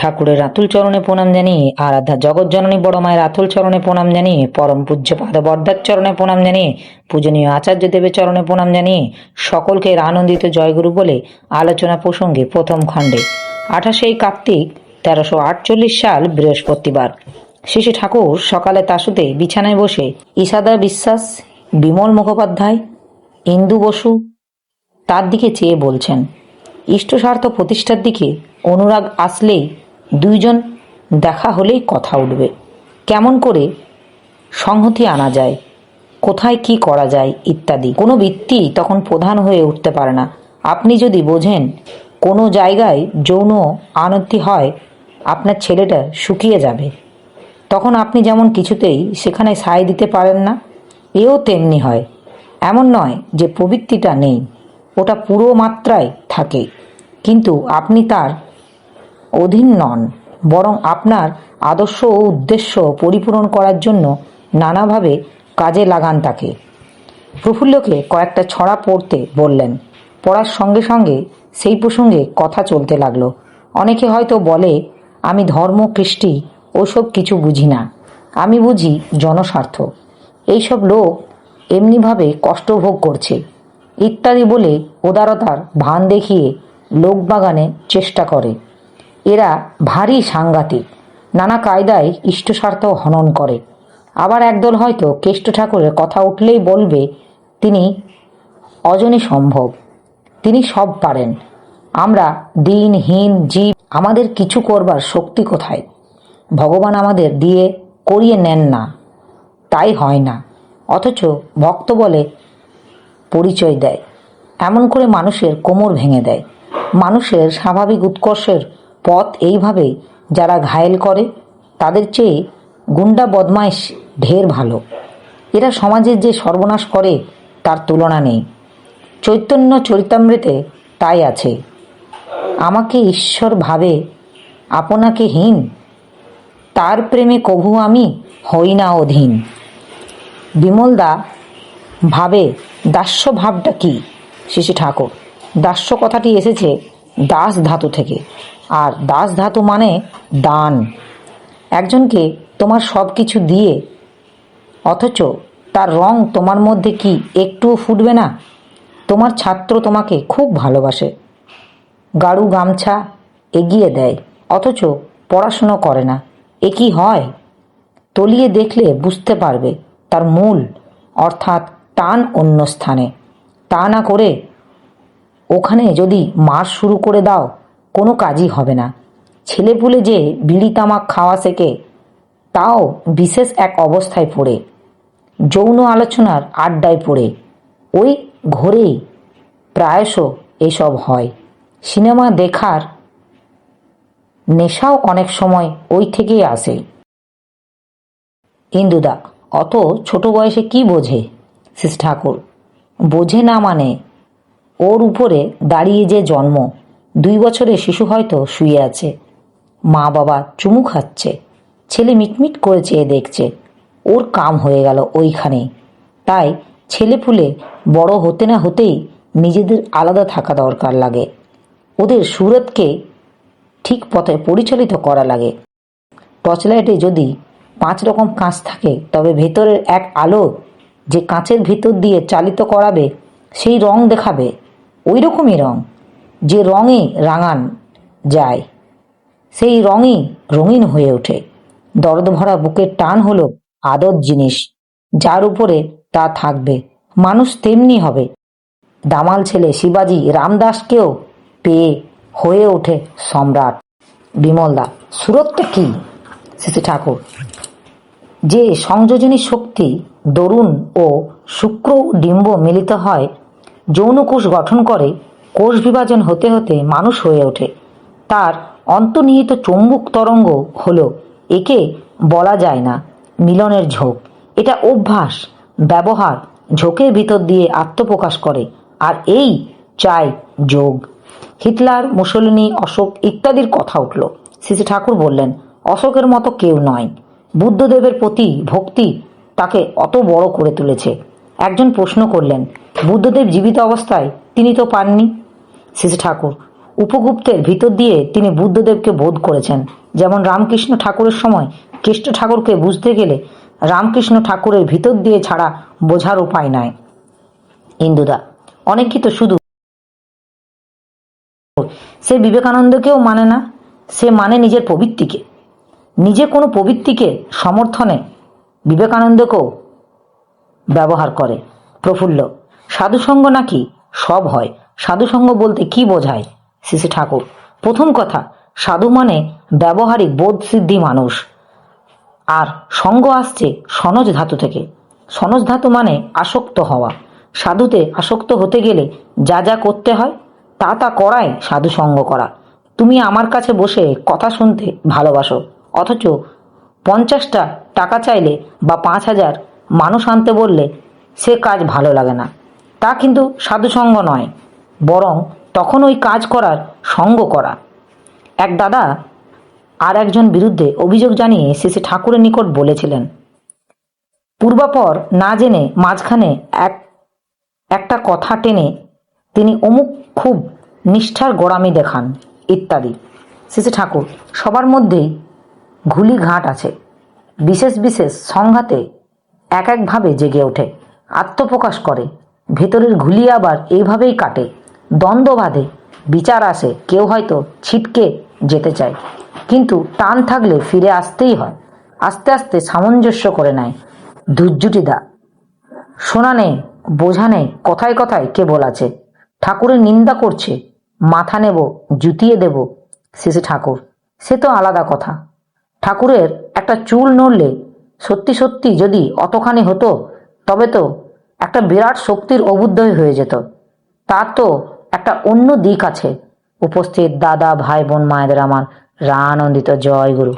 ঠাকুরের রাতুল চরণে প্রণাম জানিয়ে, আরাধ্যা জগৎজননী বড় মায়ের রাতুল চরণে প্রণাম জানিয়ে, পরম পূজ্য পাদ বর্দার চরণে প্রণাম জানিয়ে, পূজনীয় আচার্য দেবের চরণে প্রণাম জানিয়ে, সকলকে আনন্দিত জয়গুরু বলে আলোচনা প্রসঙ্গে প্রথম খণ্ডে। আঠাশেই কার্তিক, তেরোশো আটচল্লিশ সাল, বৃহস্পতিবার। শিশু ঠাকুর সকালে তাসুতে বিছানায় বসে ইসাদা বিশ্বাস, বিমল মুখোপাধ্যায়, ইন্দু বসু তার দিকে চেয়ে বলছেন, ইষ্টস্বার্থ প্রতিষ্ঠার দিকে অনুরাগ আসলেই দুইজন দেখা হলেই কথা উঠবে। কেমন করে সংহতি আনা যায়, কোথায় কি করা যায় ইত্যাদি। কোনো বৃত্তি তখন প্রধান হয়ে উঠতে পারে না। আপনি যদি বোঝেন কোনো জায়গায় যৌন আনতি হয়, আপনার ছেলেটা শুকিয়ে যাবে। তখন আপনি যেমন কিছুতেই সেখানে সায় দিতে পারেন না, এও তেমনি হয়। এমন নয় যে প্রবৃত্তিটা নেই, ওটা পুরো মাত্রায় থাকে। কিন্তু আপনি তার অধীন নন, বরং আপনার আদর্শ ও উদ্দেশ্য পরিপূরণ করার জন্য নানাভাবে কাজে লাগান তাকে। প্রফুল্লকে কয়েকটা ছড়া পড়তে বললেন। পড়ার সঙ্গে সঙ্গে সেই প্রসঙ্গে কথা চলতে লাগল। অনেকে হয়তো বলে, আমি ধর্ম, কৃষ্টি, ওসব কিছু বুঝি না। আমি বুঝি জনস্বার্থ। এইসব লোক এমনিভাবে কষ্ট ভোগ করছে। ইত্যাদি বলে উদারতার ভান দেখিয়ে লোকবাগানে চেষ্টা করে। এরা ভারী সাংঘাতিক। নানা কায়দায় ইষ্টস্বার্থ হনন করে। আবার একদল হয়তো কেষ্ট ঠাকুরের কথা উঠলেই বলবে, তিনি অজনী সম্ভব। তিনি সব পারেন। আমরা দিনহীন জীব, আমাদের কিছু করবার শক্তি কোথায়? ভগবান আমাদের দিয়ে করিয়ে নেন না। তাই হয় না। অথচ ভক্ত বলে পরিচয় দেয়। এমন করে মানুষের কোমর ভেঙে দেয়। মানুষের স্বাভাবিক উৎকর্ষের পথ এইভাবে যারা ঘায়েল করে, তাদের চেয়ে গুন্ডা বদমাইশ ঢের ভালো। এরা সমাজের যে সর্বনাশ করে, তার তুলনা নেই। চৈতন্য চরিতামৃতে তাই আছে। আমাকে ঈশ্বর ভাবে, আপনাকে হীন। তার প্রেমে কভু আমি হই না অধীন। বিমলদা ভাবে দাস্য ভাবটা কি? শিশু ঠাকুর, দাস্য কথাটি এসেছে দাস ধাতু থেকে। আর দাস ধাতু মানে দান। একজনকে তোমার সব কিছু দিয়ে, অথচ তার রং তোমার মধ্যে কি একটুও ফুটবে না? তোমার ছাত্র তোমাকে খুব ভালোবাসে। গাড়ু গামছা এগিয়ে দেয়, অথচ পড়াশুনো করে না। এ কি হয়? তলিয়ে দেখলে বুঝতে পারবে তার মূল, অর্থাৎ টান অন্য স্থানে। তা না করে ওখানে যদি মার শুরু করে দাও, কোনো কাজই হবে না। ছেলেপুলে যে বিড়ি তামাক খাওয়া শেখে, তাও বিশেষ এক অবস্থায় পড়ে। যৌন আলোচনার আড্ডায় পড়ে। ওই ঘোরেই প্রায়শ এসব হয়। সিনেমা দেখার নেশাও অনেক সময় ওই থেকেই আসে। ইন্দুদা, অত ছোট বয়সে কি বোঝে? শিস ঠাকুর, বোঝে না মানে ওর উপরে দাঁড়িয়ে যে জন্ম, দুই বছরের শিশু হয়তো শুয়ে আছে। মা বাবা চুমু খাচ্ছে, ছেলে মিটমিট করে চেয়ে দেখছে। ওর কাম হয়ে গেল ওইখানেই। তাই ছেলে ফুলে বড় হতে না হতেই নিজেদের আলাদা থাকা দরকার লাগে। ওদের সুরতকে ঠিক পথে পরিচালিত করা লাগে। টর্চলাইটে যদি পাঁচ রকম কাঁচ থাকে, তবে ভেতরের এক আলো যে কাঁচের ভেতর দিয়ে চালিত করাবে, সেই রং দেখাবে। ওই রকমই রং। যে রঙে রাঙান যায়, সেই রঙই রঙিন হয়ে ওঠে। দরদ ভরা বুকের টান হলো আদর জিনিস, যার উপরে তা থাকবে। মানুষ তেমনি হবে। দামাল ছেলে শিবাজি রামদাসকেও পেয়ে হয়ে ওঠে সম্রাট। বিমলদা, সুরতটা কি? শ্রী ঠাকুর, যে সংযোজনী শক্তি দরুণ ও শুক্র ডিম্ব মিলিত হয় যৌনকোষ গঠন করে, কোষ বিভাজন হতে হতে মানুষ হয়ে ওঠে। তার অন্তর্নিহিত চৌম্বক তরঙ্গ হলো একে বলা যায় না মিলনের ঝোঁক। এটা অভ্যাস, ব্যবহার ঝোঁকের ভিতর দিয়ে আত্মপ্রকাশ করে, আর এই চাই যোগ। হিটলার, মুসলিনী, অশোক ইত্যাদির কথা উঠল। শ্রী ঠাকুর বললেন, অশোকের মতো কেউ নয়। বুদ্ধদেবের প্রতি ভক্তি তাকে অত বড় করে তুলেছে। একজন প্রশ্ন করলেন, বুদ্ধদেব জীবিত অবস্থায় তিনি তো পাননি? শ্রী ঠাকুর, উপগুপ্তের ভিতর দিয়ে তিনি বুদ্ধদেবকে বোধ করেছেন। যেমন রামকৃষ্ণ ঠাকুরের সময় কৃষ্ণ ঠাকুরকে বুঝতে গেলে রামকৃষ্ণ ঠাকুরের ভিতর দিয়ে ছাড়া বোঝার উপায় নাই। ইন্দুদা অনেকে তো শুধু সে বিবেকানন্দকেও মানে না, সে মানে নিজের প্রবৃত্তিকে। নিজে কোনো প্রবৃত্তিকে সমর্থনে বিবেকানন্দকেও ব্যবহার করে। প্রফুল্ল, সাধুসঙ্গ নাকি? সব হয়। সাধুসঙ্গ বলতে কি বোঝায়? শ্রী ঠাকুর, প্রথম কথা, সাধু মানে ব্যবহারিক বোধ সিদ্ধি মানুষ। আর সঙ্গ আসছে সনজ ধাতু থেকে। সনজ ধাতু মানে আসক্ত হওয়া। সাধুতে আসক্ত হতে গেলে যা যা করতে হয়, তা তা করাই সাধু সঙ্গ করা। তুমি আমার কাছে বসে কথা শুনতে ভালোবাসো। অথচ পঞ্চাশটা টাকা চাইলে বা পাঁচ হাজার মানুষ আনতে বললে সে কাজ ভালো লাগে না। তা কিন্তু সাধুসঙ্গ নয়, বরং তখন ওই কাজ করার সঙ্গ করা। এক দাদা আর একজন বিরুদ্ধে অভিযোগ জানিয়ে শেষে ঠাকুরের নিকট বলেছিলেন, পূর্বাপর না জেনে মাঝখানে এক, একটা কথা টেনে তিনি অমুক খুব নিষ্ঠার গোড়ামি দেখান, ইত্যাদি। শেষে ঠাকুর, সবার মধ্যেই ঘুলি ঘাট আছে। বিশেষ বিশেষ সংঘাতে এক একভাবে জেগে ওঠে, আত্মপ্রকাশ করে, ভেতরের ঘুলি আবার এইভাবেই কাটে, দ্বন্দ্ব বাঁধে, বিচার আসে, কেউ হয়তো ছিটকে যেতে চায়, কিন্তু টান থাকলে ফিরে আসতেই হয়, আস্তে আস্তে সামঞ্জস্য করে নেয় ধৈর্যটিদা শোনা নেই, বোঝা নেই, কথায় কথায় কেবল আছে, ঠাকুরের নিন্দা করছে, মাথা নেব, জুতিয়ে দেব, শেষে ঠাকুর, সে তো আলাদা কথা। ঠাকুরের একটা চুল নড়লে সত্যি সত্যি যদি অতখানি হতো, তবে তো একটা বিরাট শক্তির অবুদ্ধই হয়ে যেত। তার তো একটা অন্য দিক আছে। উপস্থিত দাদা ভাই বোন মায়েদের আমার রানন্দিত জয় গুরু